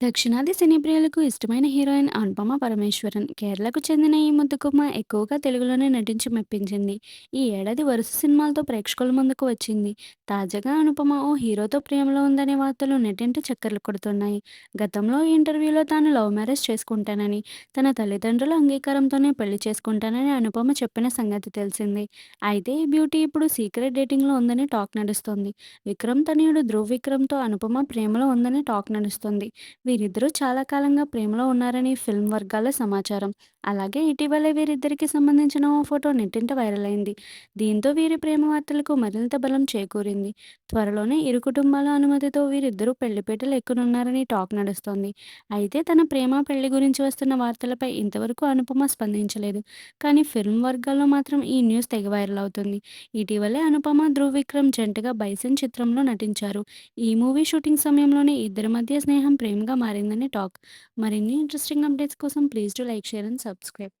దక్షిణాది సినీ ప్రియులకు ఇష్టమైన హీరోయిన్ అనుపమ పరమేశ్వరన్. కేరళకు చెందిన ఈ ముద్దుకుమ్మ ఎక్కువగా తెలుగులోనే నటించి మెప్పించింది. ఈ ఏడాది వరుస సినిమాలతో ప్రేక్షకుల ముందుకు వచ్చింది. తాజాగా అనుపమ ఓ హీరోతో ప్రేమలో ఉందనే వార్తలు నెట్టింట చక్కర్లు కొడుతున్నాయి. గతంలో ఈ ఇంటర్వ్యూలో తాను లవ్ మ్యారేజ్ చేసుకుంటానని, తన తల్లిదండ్రుల అంగీకారంతోనే పెళ్ళి చేసుకుంటానని అనుపమ చెప్పిన సంగతి తెలిసింది అయితే ఈ బ్యూటీ ఇప్పుడు సీక్రెట్ డేటింగ్లో ఉందని టాక్ నడుస్తోంది. విక్రమ్ తనయుడు ధ్రువ్ విక్రమ్తో అనుపమ ప్రేమలో ఉందని టాక్ నడుస్తుంది వీరిద్దరూ చాలా కాలంగా ప్రేమలో ఉన్నారని ఫిల్మ్ వర్గాల సమాచారం. అలాగే ఇటీవలే వీరిద్దరికి సంబంధించిన ఓ ఫోటో నెట్టింట వైరల్ అయింది. దీంతో వీరి ప్రేమ వార్తలకు మరింత బలం చేకూరింది. త్వరలోనే ఇరు కుటుంబాల అనుమతితో వీరిద్దరూ పెళ్ళిపీటలు ఎక్కనున్నారని టాక్ నడుస్తోంది. అయితే తన ప్రేమ, పెళ్ళి గురించి వస్తున్న వార్తలపై ఇంతవరకు అనుపమ స్పందించలేదు. కానీ ఫిల్మ్ వర్గాల్లో మాత్రం ఈ న్యూస్ తెగ వైరల్ అవుతుంది. ఇటీవలే అనుపమ, ధ్రువ్ విక్రమ్ జంటగా 'బైసన్' చిత్రంలో నటించారు. ఈ మూవీ షూటింగ్ సమయంలోనే ఇద్దరి మధ్య స్నేహం ప్రేమగా మారిందని టాక్. మరిన్ని ఇంట్రెస్టింగ్ అప్డేట్స్ కోసం please to like, share and subscribe.